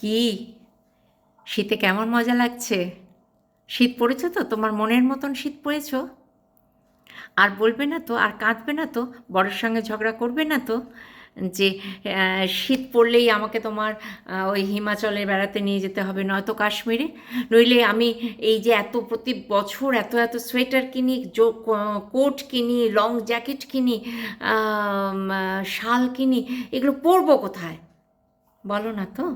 কি? শীতে কেমন মজা লাগছে? শীত পড়েছে তো, তোমার মনের মতন শীত পড়েছ? আর বলবে না তো, আর কাঁদবে না তো বড়ের সঙ্গে ঝগড়া করবে না তো, যে শীত পড়লেই আমাকে তোমার ওই হিমাচলে বেড়াতে নিয়ে যেতে হবে, নয়তো কাশ্মীরে? নইলে আমি এই যে এত প্রতি বছর এত এত সোয়েটার কিনি কোট কিনি, লং জ্যাকেট কিনি শাল কিনি, এগুলো পরবো কোথায়? বলো না তো।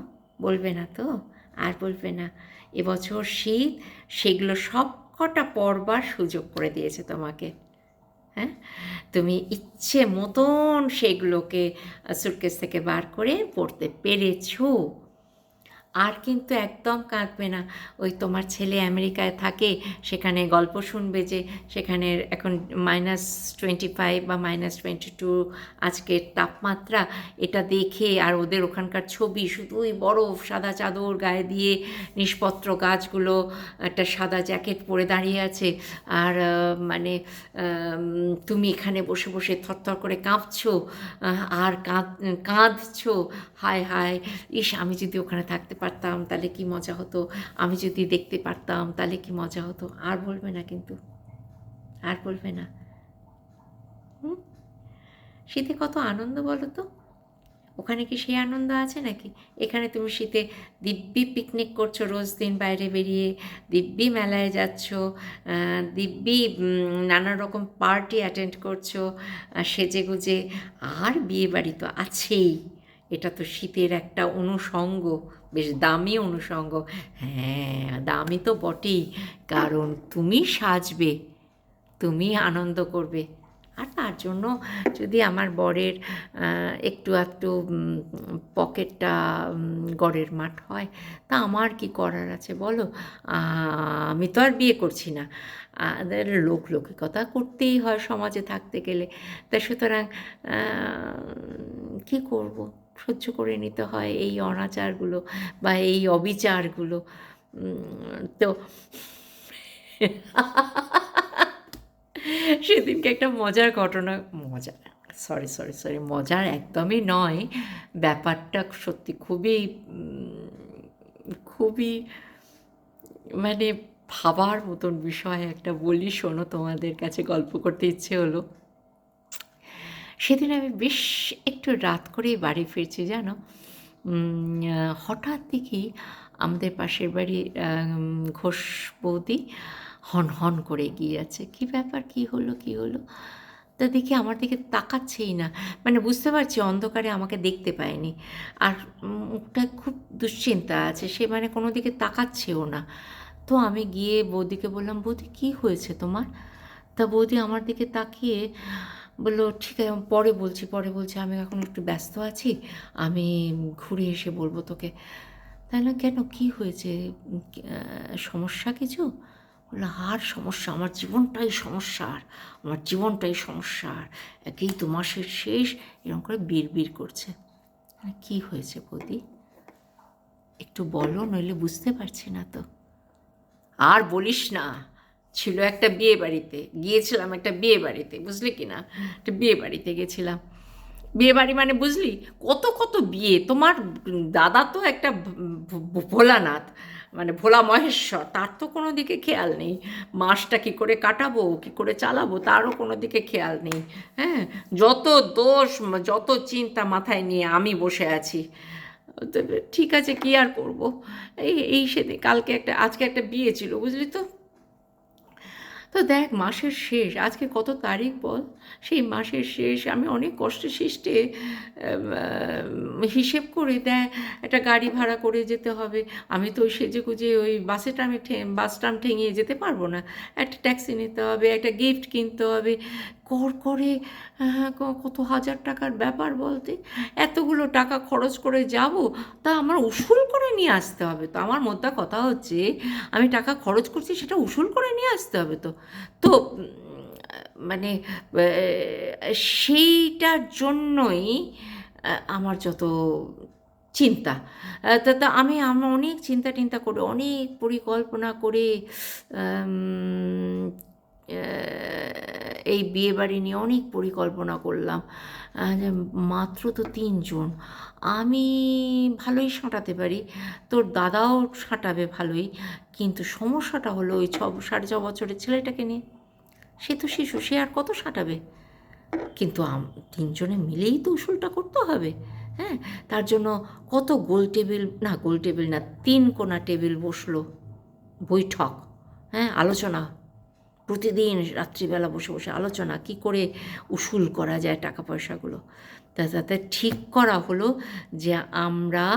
বলবে না তো? আর বলবে না। এবছর শীত, সেগুলো সব কটা পড়বার সুযোগ করে দিয়েছে তোমাকে। হ্যাঁ? তুমি ইচ্ছে মতন সেগুলোকে সুটকেস থেকে বার করে পড়তে পেরেছ। আর কিন্তু একদম কাঁদবে না। ওই তোমার ছেলে আমেরিকায় থাকে, সেখানে গল্প শুনবে যে সেখানে এখন মাইনাস টোয়েন্টি ফাইভ বা মাইনাস টোয়েন্টি টু আজকের তাপমাত্রা, এটা দেখে আর ওদের ওখানকার ছবি শুধুই বরফ, সাদা চাদর গায়ে দিয়ে নিষ্পত্র গাছগুলো, একটা সাদা জ্যাকেট পরে দাঁড়িয়ে আছে। আর মানে তুমি এখানে বসে বসে থরথর করে কাঁপছো আর কাঁদ, কাঁদছো। হায় হায়, ইস, আমি যদি ওখানে থাকতে পারতাম, তাহলে কি মজা হতো? আমি যদি দেখতে পারতাম, তাহলে কি মজা হতো? আর বলবে না কিন্তু। আর বলবে না। শীতে কত আনন্দ বলো তো? ওখানে কি সেই আনন্দ আছে নাকি? এখানে তুমি শীতে দিব্যি পিকনিক করছ রোজ দিন বাইরে বেরিয়ে, দিব্যি মেলায় যাচ্ছ দিব্যি নানা রকম পার্টি অ্যাটেন্ড করছ সেজে গুজে আর বিয়ে বাড়ি তো আছেই। এটা তো শীতের একটা অনুষঙ্গ, বেশ দামি অনুষঙ্গ। হ্যাঁ দামি তো বটেই, কারণ তুমি সাজবে, তুমি আনন্দ করবে। আর তার জন্য যদি আমার বরের একটু একটু পকেটটা গড়ের মাঠ হয়, তা আমার কি করার আছে বলো? আমি তো আর বিয়ে করছি না। লোক লৌকিকতা করতেই হয় সমাজে থাকতে গেলে। তা সুতরাং কি করব? সহ্য করে নিতে হয় এই অনাচারগুলো বা এই অবিচারগুলো। তো সেদিনকে একটা মজার ঘটনা মজা সরি সরি সরি মজার একদমই নয়। ব্যাপারটা সত্যি খুবই খুবই মানে ভাবার মতন বিষয়। একটা বলি শোনো, তোমাদের কাছে গল্প করতে ইচ্ছে হলো। সেদিন আমি বেশ একটু রাত করেই বাড়ি ফিরছি, জানো? হঠাৎ দেখি আমাদের পাশের বাড়ি ঘোষ বৌদি হন হন করে এগিয়ে যাচ্ছে। কী ব্যাপার? কী হলো? কী হলো? তা দেখি আমার দিকে তাকাচ্ছেই না। মানে বুঝতে পারছি অন্ধকারে আমাকে দেখতে পায়নি। আর মুখটা খুব দুশ্চিন্তা আছে, সে মানে কোনো দিকে তাকাচ্ছেও না। তো আমি গিয়ে বৌদিকে বললাম, বৌদি, কী হয়েছে তোমার? তা বৌদি আমার দিকে তাকিয়ে বলল, ঠিক আছে, পরে বলছি পরে বলছি, আমি এখন একটু ব্যস্ত আছি, আমি ঘুরে এসে বলব তোকে। তাহলে কেন, কি হয়েছে? সমস্যা কিছু? বলল, আর সমস্যা, আমার জীবনটাই সমস্যার আমার জীবনটাই সমস্যার একেই তো মাসের শেষ। এরকম করে বিড় করছে। কি হয়েছে বৌদি? একটু বলো, নইলে বুঝতে পারছি না তো। আর বলিস না। ছিল একটা বিয়ে বাড়িতে, গিয়েছিলাম একটা বিয়ে বাড়িতে, বুঝলি কি না? একটা বিয়ে বাড়িতে গেছিলাম। বিয়ে বাড়ি মানে বুঝলি, কত কত বিয়ে, তোমার দাদা তো একটা ভোলানাথ মানে ভোলা মহেশ্বর, তার তো কোনো দিকে খেয়াল নেই। মাসটা কী করে কাটাবো, কী করে চালাবো, তারও কোনো দিকে খেয়াল নেই হ্যাঁ? যত দোষ, যত চিন্তা মাথায় নিয়ে আমি বসে আছি ঠিক আছে, কি আর করব? এই এই সেদিন, কালকে একটা, আজকে একটা বিয়ে ছিল, বুঝলি তো? তো দেখ, মাসের শেষ। আজকে কত তারিখ বল? সেই মাসের শেষ আমি অনেক কষ্টে সৃষ্টে হিসেব করে দেয় একটা গাড়ি ভাড়া করে যেতে হবে। আমি তো সেজে গুজে ওই বাসে টামে বাস টাম ঠেঙিয়ে যেতে পারব না। একটা ট্যাক্সি নিতে হবে, একটা গিফট কিনতে হবে। কর করে আহ, ক- কত হাজার টাকার ব্যাপার বলতে? এতগুলো টাকা খরচ করে যাব তা আমার উসুল করে নিয়ে আসতে হবে তো। আমার মোদ্দা কথা হচ্ছে আমি টাকা খরচ করছি সেটা উসুল করে নিয়ে আসতে হবে তো। তো মানে সেইটার জন্যই আমার যত চিন্তা তা তা আমি আমরা অনেক চিন্তা টিন্তা করে অনেক পরিকল্পনা করে এই বিয়ে বাড়ি নিয়ে অনেক পরিকল্পনা করলাম। মাত্র তো তিনজন। আমি ভালোই সাঁটাতে পারি। তোর দাদাও সাঁটাবে ভালোই। কিন্তু সমস্যাটা হলো ওই ছ সাড়ে ছ বছরের ছেলেটাকে নিয়ে। সে তো শিশু, সে আর কত সাঁটাবে? কিন্তু তিনজনে মিলেই তো উসুলটা করতে হবে। হ্যাঁ তার জন্য কত গোল টেবিল, না গোল টেবিল না, তিন কোনা টেবিল বসল। বৈঠক হ্যাঁ আলোচনা। প্রতিদিন রাত্রিবেলা বসে বসে আলোচনা, কি করে উসুল করা যায় টাকা পয়সাগুলো তা তাতে ঠিক করা হলো যে আমরা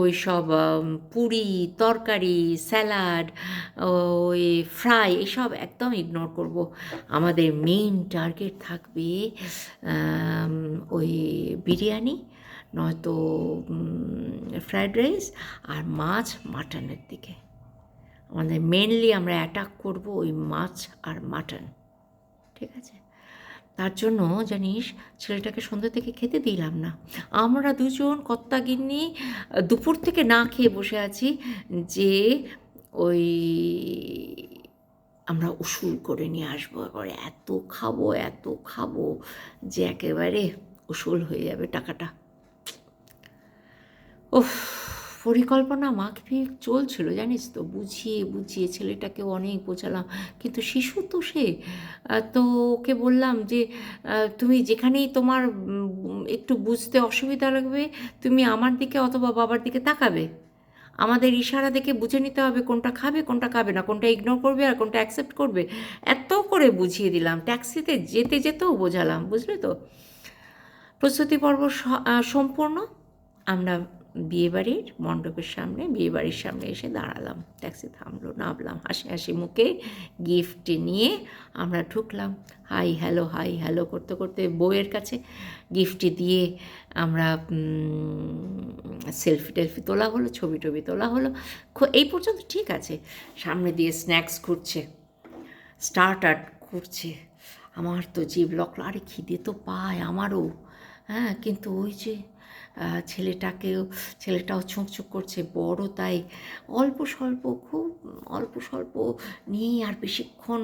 ওই সব পুরি, তরকারি, স্যালাড, ওই ফ্রাই এসব একদম ইগনোর করব। আমাদের মেইন টার্গেট থাকবে ওই বিরিয়ানি, নয়তো ফ্রায়েড রাইস আর মাছ মাটনের দিকে। আমাদের মেনলি আমরা অ্যাটাক করব ওই মাছ আর মাটন ঠিক আছে? তার জন্য জানিস ছেলেটাকে সন্ধ্যে থেকে খেতে দিলাম না। আমরা দুজন কর্তাগিন্নি দুপুর থেকে না খেয়ে বসে আছি যে ওই আমরা উসুল করে নিয়ে আসব, এবারে এত খাব এত খাব যে একেবারে উসুল হয়ে যাবে টাকাটা। ওফ পরিকল্পনা মাফিক চলছিল, জানিস তো? বুঝিয়ে বুঝিয়ে ছেলেটাকে অনেক বোঝালাম। কিন্তু শিশু তো সে। তো ওকে বললাম যে তুমি যেখানেই তোমার একটু বুঝতে অসুবিধা লাগবে, তুমি আমার দিকে অথবা বাবার দিকে তাকাবে। আমাদের ইশারা দেখে বুঝে নিতে হবে কোনটা খাবে কোনটা খাবে না, কোনটা ইগনোর করবে আর কোনটা অ্যাকসেপ্ট করবে। এত করে বুঝিয়ে দিলাম। ট্যাক্সিতে যেতে যেতেও বোঝালাম, বুঝলে তো? প্রস্তুতি পর্ব সম্পূর্ণ। আমরা বিয়েবাড়ির মণ্ডপের সামনে, বিয়েবাড়ির সামনে এসে দাঁড়ালাম। ট্যাক্সি থামলো, নামলাম, হাসি হাসি মুখে গিফট নিয়ে আমরা ঢুকলাম। হাই হ্যালো হাই হ্যালো করতে করতে বউয়ের কাছে গিফটটি দিয়ে আমরা সেলফি টেলফি তোলা হলো, ছবি টবি তোলা হলো। এই পর্যন্ত ঠিক আছে। সামনে দিয়ে স্ন্যাক্স ঘুরছে স্টার্টার করছে আমার তো জিভ লকলো আরে খিদে তো পায় আমারও। হ্যাঁ কিন্তু ওই যে ছেলেটাকেও, ছেলেটাও ছুঁকছুক করছে, বড় তাই। অল্প স্বল্প, খুব অল্প স্বল্প নিয়ে আর বেশিক্ষণ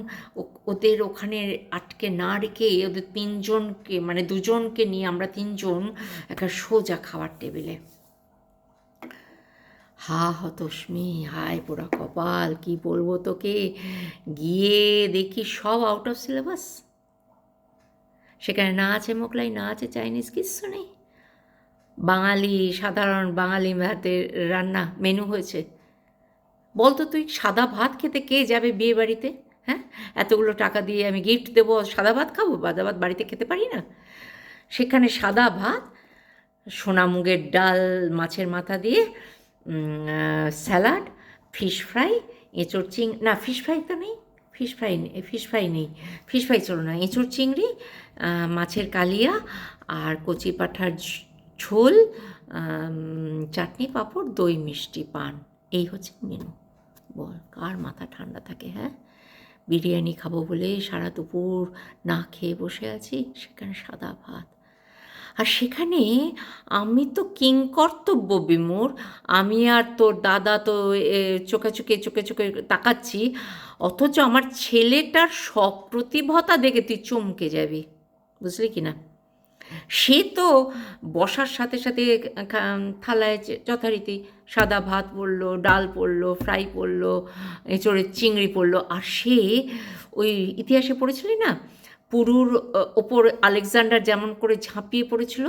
ওদের ওখানে আটকে না রেখে ওদের তিনজনকে মানে দুজনকে নিয়ে আমরা তিনজন একটা সোজা খাওয়ার টেবিলে। হা হতস্মি হায় পোড়া কপাল, কি বলব তোকে? গিয়ে দেখি সব আউট অফ সিলেবাস সেখানে না আছে মোগলাই, না আছে চাইনিজ, কিচ্ছু নেই। বাঙালি, সাধারণ বাঙালি ভাতের রান্না মেনু হয়েছে। বলতো তুই, সাদা ভাত খেতে কে যাবে বিয়ে বাড়িতে? হ্যাঁ? এতগুলো টাকা দিয়ে আমি গিফট দেবো, সাদা ভাত খাব? সাদা ভাত বাড়িতে খেতে পারি না? সেখানে সাদা ভাত, সোনা মুগের ডাল, মাছের মাথা দিয়ে স্যালাড ফিশ ফ্রাই এঁচোড় চিং, না ফিশ ফ্রাই তো নেই ফিশ ফ্রাই নেই ফিশ ফ্রাই নেই ফিশ ফ্রাই চলো না, এঁচোড় চিংড়ি মাছের কালিয়া আর কচি পাঠার ঝোল চাটনি পাঁপড়, দই মিষ্টি পান। এই হচ্ছে মেনু বল, কার মাথা ঠান্ডা থাকে হ্যাঁ? বিরিয়ানি খাব বলে সারা দুপুর না খেয়ে বসে আছি, সেখানে সাদা ভাত। আর সেখানে আমি তো কিং কর্তব্য বিমূর। আমি আর তোর দাদা তো চোখে চোখে চোখে চোখে তাকাচ্ছি। অথচ আমার ছেলেটার সপ্রতিভতা দেখে তুই চমকে যাবি। বুঝলি কি না? সে তো বসার সাথে সাথে থালায় যথারীতি সাদা ভাত পড়ল, ডাল পড়ল, ফ্রাই পড়ল, এঁচড়ের চিংড়ি পড়ল, আর সে ওই ইতিহাসে পড়েছিলি না? পুরুর ওপর আলেকজান্ডার যেমন করে ঝাঁপিয়ে পড়েছিল,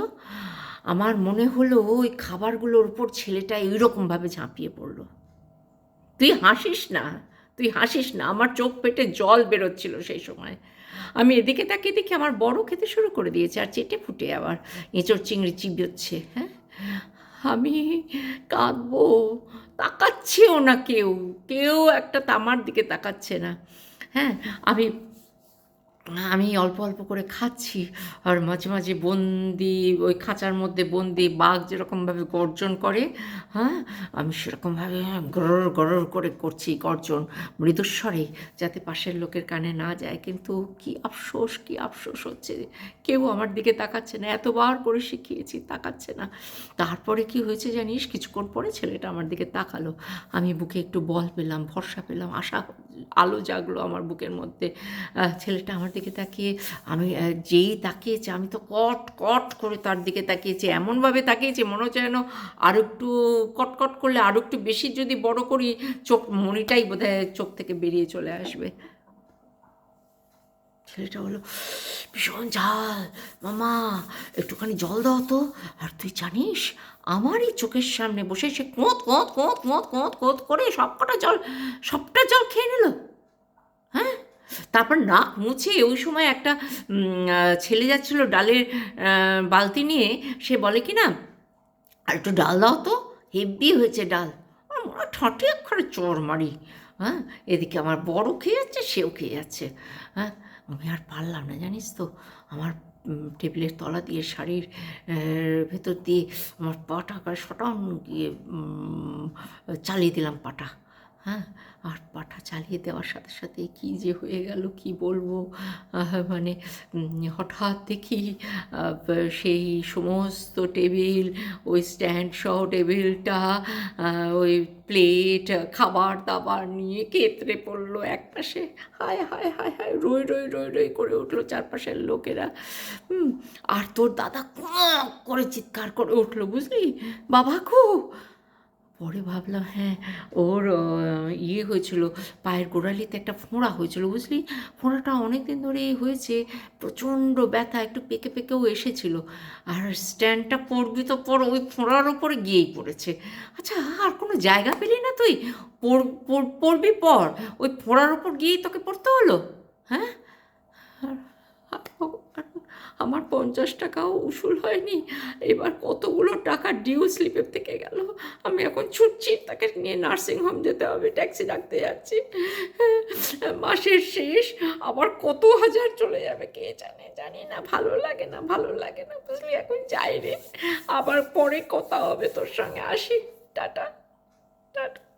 আমার মনে হলো ওই খাবারগুলোর উপর ছেলেটা এইরকমভাবে ঝাঁপিয়ে পড়ল। তুই হাসিস না? তুই হাসিস না, আমার চোখ পেটে জল বেরোচ্ছিল সেই সময়। আমি এদিকে তাকিয়ে দেখি আমার বড় খেতে শুরু করে দিয়েছে, আর চেটে ফুটে আবার এঁচড় চিংড়ি চিবিয়েছে হ্যাঁ? আমি কাঁদবো, তাকাচ্ছেও না কেউ কেউ একটা তামার দিকে তাকাচ্ছে না হ্যাঁ? আমি আমি অল্প অল্প করে খাচ্ছি। আর মাঝে মাঝে বন্দি, ওই খাঁচার মধ্যে বন্দি বাঘ যেরকমভাবে গর্জন করে হ্যাঁ? আমি সেরকমভাবে গরর গরর করে করছি গর্জন মৃদুস্বরে যাতে পাশের লোকের কানে না যায়। কিন্তু কি আফসোস কি আফসোস হচ্ছে কেউ আমার দিকে তাকাচ্ছে না। এতবার করে শিখিয়েছি, তাকাচ্ছে না। তারপরে কি হয়েছে জানিস? কিছুক্ষণ পরে ছেলেটা আমার দিকে তাকালো। আমি বুকে একটু বল পেলাম, ভরসা পেলাম, আশা আলো জাগলো আমার বুকের মধ্যে। ছেলেটা আমার দিকে তাকিয়ে, আমি যেই তাকিয়েছে, আমি তো কট কট করে তার দিকে তাকিয়েছি। এমনভাবে তাকিয়েছি, মনে হচ্ছে যেন আর একটু কটকট করলে আরও একটু বেশি যদি বড় করি, চোখ, মনিটাই বোধহয় চোখ থেকে বেরিয়ে চলে আসবে। ছেলেটা বলল, ভীষণ ঝাল। মামা, একটুখানি জল দাও তো। আর তুই জানিস, আমারই চোখের সামনে বসে সে কোঁত কোঁত কোঁত কোঁত কোঁত কোঁত করে সবকটা জল, সবটা জল খেয়ে নিল। হ্যাঁ? তারপর নাক মুছে ওই সময় একটা ছেলে যাচ্ছিল ডালের বালতি নিয়ে। সে বলে কি না, আর একটু ডাল দাও তো হেভি হয়েছে ডাল। আর মনে ঠাঁটে একখানে চোর মারি। হ্যাঁ এদিকে আমার বড় খেয়ে যাচ্ছে সেও খেয়ে যাচ্ছে হ্যাঁ আমি আর পারলাম না, জানিস তো? আমার টেবিলের তলা দিয়ে, শাড়ির ভেতর দিয়ে আমার পাটা করে সটান গিয়ে চালিয়ে দিলাম পাটা। হ্যাঁ আর পাটা চালিয়ে দেওয়ার সাথে সাথে কি যে হয়ে গেল, কি বলব? মানে হঠাৎ দেখি সেই সমস্ত টেবিল, ওই স্ট্যান্ড সহ টেবিলটা ওই প্লেট, খাবার দাবার নিয়ে কেতরে পড়ল একপাশে। হায় হায় হায় হায়, রই রই রই রই করে উঠল চারপাশের লোকেরা। আর তোর দাদা করে চিৎকার করে উঠল, বুঝলি? বাবা খু পরে ভাবলাম হ্যাঁ ওর ইয়ে হয়েছিল, পায়ের গোড়ালিতে একটা ফোঁড়া হয়েছিল, বুঝলি? ফোঁড়াটা অনেক দিন ধরেই হয়েছে, প্রচণ্ড ব্যথা, একটু পেকে পেকেও এসেছিল। আর স্ট্যান্ডটা পড়বি তো পর ওই ফোঁড়ার ওপরে গিয়েই পড়েছে। আচ্ছা আর কোনো জায়গা পেলি না তুই? পড়- পড়- পড়বি পর, ওই ফোঁড়ার ওপর গিয়েই তোকে পড়তে হলো? হ্যাঁ? আর আমার পঞ্চাশ টাকাও উসুল হয়নি। এবার কতগুলো টাকা ডিউ স্লিপের থেকে গেল। আমি এখন ছুটছি, তাকে নিয়ে নার্সিং হোম যেতে হবে ট্যাক্সি ডাকতে যাচ্ছি। মাসের শেষ, আবার কত হাজার চলে যাবে কে জানে, জানি না। ভালো লাগে না, ভালো লাগে না বুঝলি, এখন যাই রে। আবার পরে কথা হবে তোর সঙ্গে। আসি, টাটা টাটা।